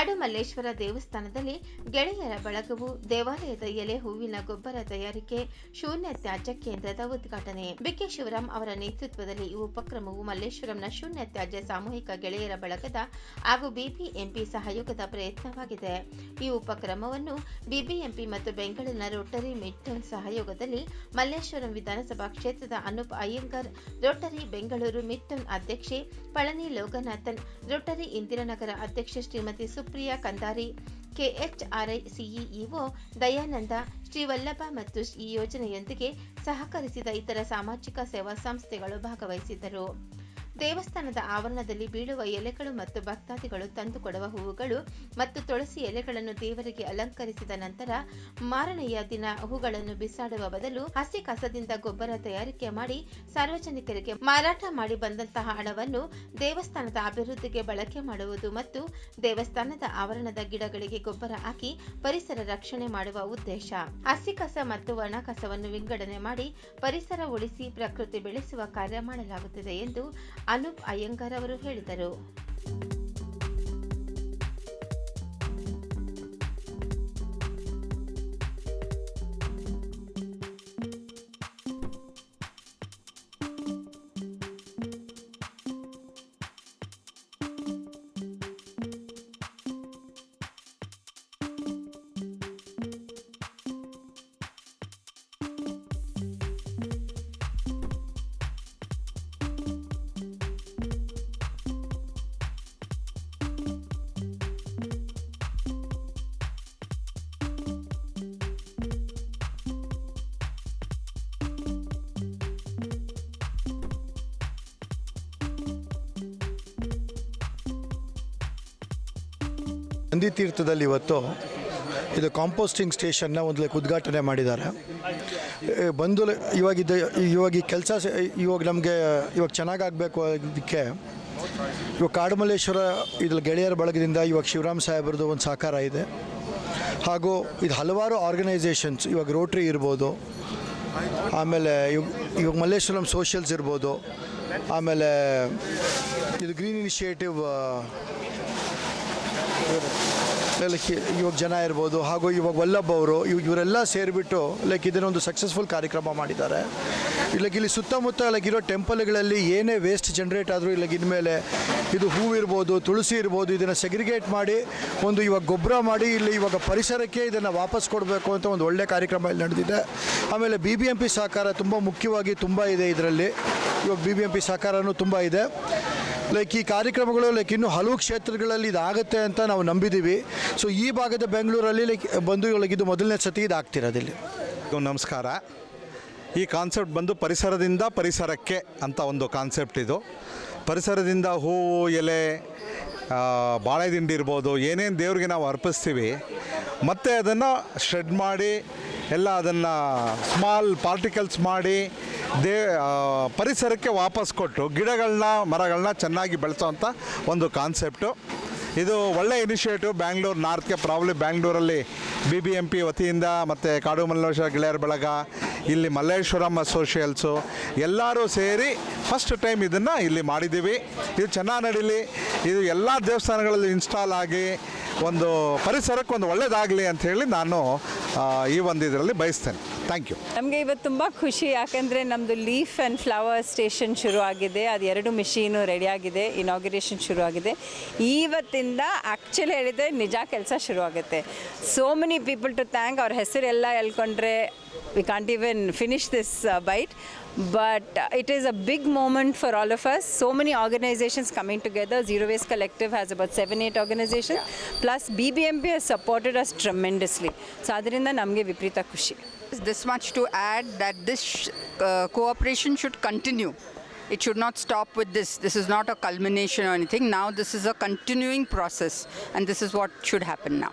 ಕಾಡು ಮಲ್ಲೇಶ್ವರ ದೇವಸ್ಥಾನದಲ್ಲಿ ಗೆಳೆಯರ ಬಳಗವು ದೇವಾಲಯದ ಎಲೆ ಹೂವಿನ ಗೊಬ್ಬರ ತಯಾರಿಕೆ, ಶೂನ್ಯ ತ್ಯಾಜ್ಯ ಕೇಂದ್ರದ ಉದ್ಘಾಟನೆ. ಬಿಕೆ ಶಿವರಾಂ ಅವರ ನೇತೃತ್ವದಲ್ಲಿ ಈ ಉಪಕ್ರಮವು ಮಲ್ಲೇಶ್ವರಂನ ಶೂನ್ಯ ತ್ಯಾಜ್ಯ ಸಾಮೂಹಿಕ ಗೆಳೆಯರ ಬಳಗದ ಹಾಗೂ ಬಿಬಿಎಂಪಿ ಸಹಯೋಗದ ಪ್ರಯತ್ನವಾಗಿದೆ. ಈ ಉಪಕ್ರಮವನ್ನು ಬಿಬಿಎಂಪಿ ಮತ್ತು ಬೆಂಗಳೂರಿನ ರೋಟರಿ ಮಿಡ್ ಸಹಯೋಗದಲ್ಲಿ ಮಲ್ಲೇಶ್ವರಂ ವಿಧಾನಸಭಾ ಕ್ಷೇತ್ರದ ಅನೂಪ್ ಅಯ್ಯಂಗರ್, ರೋಟರಿ ಬೆಂಗಳೂರು ಮಿಡ್ ಅಧ್ಯಕ್ಷೆ ಪಳನಿ ಲೋಕನಾಥನ್ ರೋಟರಿ ಇಂದಿರಾನಗರ ಅಧ್ಯಕ್ಷೆ ಶ್ರೀಮತಿ ಸುಪ್ರಿಯಾ ಕಂದಾರಿ, ಕೆಎಚ್ಆರ್ಐ ಸಿಇಒ ದಯಾನಂದ, ಶ್ರೀವಲ್ಲಭ ಮತ್ತು ಈ ಯೋಜನೆಯೊಂದಿಗೆ ಸಹಕರಿಸಿದ ಇತರ ಸಾಮಾಜಿಕ ಸೇವಾ ಸಂಸ್ಥೆಗಳು ಭಾಗವಹಿಸಿದ್ದರು. ದೇವಸ್ಥಾನದ ಆವರಣದಲ್ಲಿ ಬೀಳುವ ಎಲೆಗಳು ಮತ್ತು ಭಕ್ತಾದಿಗಳು ತಂದುಕೊಡುವ ಹೂವುಗಳು ಮತ್ತು ತುಳಸಿ ಎಲೆಗಳನ್ನು ದೇವರಿಗೆ ಅಲಂಕರಿಸಿದ ನಂತರ ಮಾರನೆಯ ದಿನ ಹೂಗಳನ್ನು ಬಿಸಾಡುವ ಬದಲು ಹಸಿ ಕಸದಿಂದ ಗೊಬ್ಬರ ತಯಾರಿಕೆ ಮಾಡಿ ಸಾರ್ವಜನಿಕರಿಗೆ ಮಾರಾಟ ಮಾಡಿ ಬಂದಂತಹ ಹಣವನ್ನು ದೇವಸ್ಥಾನದ ಅಭಿವೃದ್ಧಿಗೆ ಬಳಕೆ ಮಾಡುವುದು ಮತ್ತು ದೇವಸ್ಥಾನದ ಆವರಣದ ಗಿಡಗಳಿಗೆ ಗೊಬ್ಬರ ಹಾಕಿ ಪರಿಸರ ರಕ್ಷಣೆ ಮಾಡುವ ಉದ್ದೇಶ. ಹಸಿ ಕಸ ಮತ್ತು ಒಣ ಕಸವನ್ನು ವಿಂಗಡಣೆ ಮಾಡಿ ಪರಿಸರ ಉಳಿಸಿ ಪ್ರಕೃತಿ ಬೆಳೆಸುವ ಕಾರ್ಯ ಮಾಡಲಾಗುತ್ತಿದೆ ಎಂದು ಅನೂಪ್ ಅಯ್ಯಂಗಾರ್ ಅವರು ಹೇಳಿದರು. ನಂದಿ ತೀರ್ಥದಲ್ಲಿ ಇವತ್ತು ಇದು ಕಾಂಪೋಸ್ಟಿಂಗ್ ಸ್ಟೇಷನ್ನ ಒಂದು ಉದ್ಘಾಟನೆ ಮಾಡಿದ್ದಾರೆ. ಬಂದು ಇವಾಗಿದ್ದ ಇವಾಗ ಈ ಕೆಲಸ ಇವಾಗ ನಮಗೆ ಇವಾಗ ಚೆನ್ನಾಗಾಗಬೇಕು ಅದಕ್ಕೆ ಇವಾಗ ಕಾಡುಮಲ್ಲೇಶ್ವರ ಇದ್ರಲ್ಲಿ ಗೆಳೆಯರ ಬಳಗದಿಂದ ಇವಾಗ ಶಿವರಾಮ್ ಸಾಹೇಬ್ರದ್ದು ಒಂದು ಸಹಕಾರ ಇದೆ. ಹಾಗೂ ಇದು ಹಲವಾರು ಆರ್ಗನೈಸೇಷನ್ಸ್ ಇವಾಗ ರೋಟ್ರಿ ಇರ್ಬೋದು, ಆಮೇಲೆ ಇವಾಗ ಇವಾಗ ಮಲ್ಲೇಶ್ವರಂ ಸೋಷಿಯಲ್ಸ್ ಇರ್ಬೋದು, ಆಮೇಲೆ ಇದು ಗ್ರೀನ್ ಇನಿಷಿಯೇಟಿವ್ ಲೈಕ್ ಇವಾಗ ಜನ ಇರ್ಬೋದು, ಹಾಗೂ ಇವಾಗ ವಲ್ಲಭ್ ಅವರು, ಇವ್, ಇವರೆಲ್ಲ ಸೇರಿಬಿಟ್ಟು ಲೈಕ್ ಇದನ್ನೊಂದು ಸಕ್ಸಸ್ಫುಲ್ ಕಾರ್ಯಕ್ರಮ ಮಾಡಿದ್ದಾರೆ. ಲೈಕ್ ಇಲ್ಲಿ ಸುತ್ತಮುತ್ತ ಲೈಕ್ ಇರೋ ಟೆಂಪಲ್ಗಳಲ್ಲಿ ಏನೇ ವೇಸ್ಟ್ ಜನ್ರೇಟ್ ಆದರೂ ಇಲ್ಲಿಗೆ ಇನ್ಮೇಲೆ ಇದು ಹೂವಿರ್ಬೋದು ತುಳಸಿ ಇರ್ಬೋದು, ಇದನ್ನು ಸೆಗ್ರಿಗೇಟ್ ಮಾಡಿ, ಒಂದು ಇವಾಗ ಗೊಬ್ಬರ ಮಾಡಿ, ಇಲ್ಲಿ ಇವಾಗ ಪರಿಸರಕ್ಕೆ ಇದನ್ನು ವಾಪಸ್ ಕೊಡಬೇಕು ಅಂತ ಒಂದು ಒಳ್ಳೆ ಕಾರ್ಯಕ್ರಮ ಇಲ್ಲಿ ನಡೆದಿದೆ. ಆಮೇಲೆ ಬಿ ಬಿ ಎಂ ಪಿ ಸಹಕಾರ ತುಂಬ ಮುಖ್ಯವಾಗಿ ತುಂಬ ಇದೆ ಇದರಲ್ಲಿ. ಇವಾಗ ಬಿ ಬಿ ಎಂ ಪಿ ಸಹಕಾರನೂ ತುಂಬ ಇದೆ. ಲೈಕ್ ಈ ಕಾರ್ಯಕ್ರಮಗಳು ಲೈಕ್ ಇನ್ನೂ ಹಲವು ಕ್ಷೇತ್ರಗಳಲ್ಲಿ ಇದಾಗುತ್ತೆ ಅಂತ ನಾವು ನಂಬಿದ್ದೀವಿ ಸೊ ಈ ಭಾಗದ ಬೆಂಗಳೂರಲ್ಲಿ ಲೈಕ್ ಬಂದು ಲೈಕ್ ಇದು ಮೊದಲನೇ ಸತಿ ಇದಾಗ್ತಿರೋದಿಲ್ಲ ನಮಸ್ಕಾರ. ಈ ಕಾನ್ಸೆಪ್ಟ್ ಬಂದು ಪರಿಸರದಿಂದ ಪರಿಸರಕ್ಕೆ ಅಂತ ಒಂದು ಕಾನ್ಸೆಪ್ಟ್ ಇದು. ಪರಿಸರದಿಂದ ಹೂವು, ಎಲೆ ಬಾಳೆ ದಿಂಡಿ ಇರ್ಬೋದು, ಏನೇನು ದೇವ್ರಿಗೆ ನಾವು ಅರ್ಪಿಸ್ತೀವಿ, ಮತ್ತು ಅದನ್ನು ಶ್ರೆಡ್ ಮಾಡಿ, ಎಲ್ಲ ಅದನ್ನು ಸ್ಮಾಲ್ ಪಾರ್ಟಿಕಲ್ಸ್ ಮಾಡಿ ದೇ ಪರಿಸರಕ್ಕೆ ವಾಪಸ್ ಕೊಟ್ಟು ಗಿಡಗಳನ್ನ, ಮರಗಳನ್ನ ಚೆನ್ನಾಗಿ ಬೆಳೆಸೋವಂಥ ಒಂದು ಕಾನ್ಸೆಪ್ಟು. ಇದು ಒಳ್ಳೆ ಇನಿಷಿಯೇಟಿವ್. ಬ್ಯಾಂಗ್ಳೂರು ನಾರ್ತ್ಗೆ ಪ್ರಾಬ್ಲಿ ಬ್ಯಾಂಗ್ಳೂರಲ್ಲಿ ಬಿ ಬಿ ಎಂ ಪಿ ವತಿಯಿಂದ ಮತ್ತು ಕಾಡು ಮಲ್ಲೇಶ್ವರ ಗೆಳೆಯರ ಬಳಗ, ಇಲ್ಲಿ ಮಲ್ಲೇಶ್ವರಂ ಅಸೋಸಿಯಲ್ಸು ಎಲ್ಲರೂ ಸೇರಿ ಫಸ್ಟ್ ಟೈಮ್ ಇದನ್ನು ಇಲ್ಲಿ ಮಾಡಿದ್ದೀವಿ. ಇದು ಚೆನ್ನಾಗಿ ನಡೀಲಿ. ಇದು ಎಲ್ಲ ದೇವಸ್ಥಾನಗಳಲ್ಲಿ ಇನ್ಸ್ಟಾಲ್ ಆಗಿ ಒಂದು ಪರಿಸರಕ್ಕೆ ಒಂದು ಒಳ್ಳೆಯದಾಗಲಿ ಅಂಥೇಳಿ ನಾನು ಈ ಒಂದು ಇದರಲ್ಲಿ ಬಯಸ್ತೇನೆ. ಥ್ಯಾಂಕ್ ಯು ನಮಗೆ ಇವತ್ತು ತುಂಬ ಖುಷಿ, ಯಾಕಂದರೆ ನಮ್ಮದು ಲೀಫ್ ಆ್ಯಂಡ್ ಫ್ಲವರ್ ಸ್ಟೇಷನ್ ಶುರು ಆಗಿದೆ ಅದು ಎರಡು ಮಿಷೀನು ರೆಡಿ ಆಗಿದೆ ಇನಾಗ್ರೇಷನ್ ಶುರು ಆಗಿದೆ ಇವತ್ತಿಂದ ಆ್ಯಕ್ಚುಲಿ ಹೇಳಿದರೆ ನಿಜ ಕೆಲಸ ಶುರು ಆಗುತ್ತೆ so many people to thank ಅವ್ರ ಹೆಸರೆಲ್ಲ ಹೇಳ್ಕೊಂಡ್ರೆ we can't even finish this uh, bite but uh, it is a big moment for all of us so many organizations coming together zero waste collective has about 7 8 organizations yeah. plus BBMB has supported us tremendously so adrinda namge viprita kushi this much to add that this uh, cooperation should continue it should not stop with this. This is not a culmination or anything. Now, this is a continuing process, and this is what should happen now.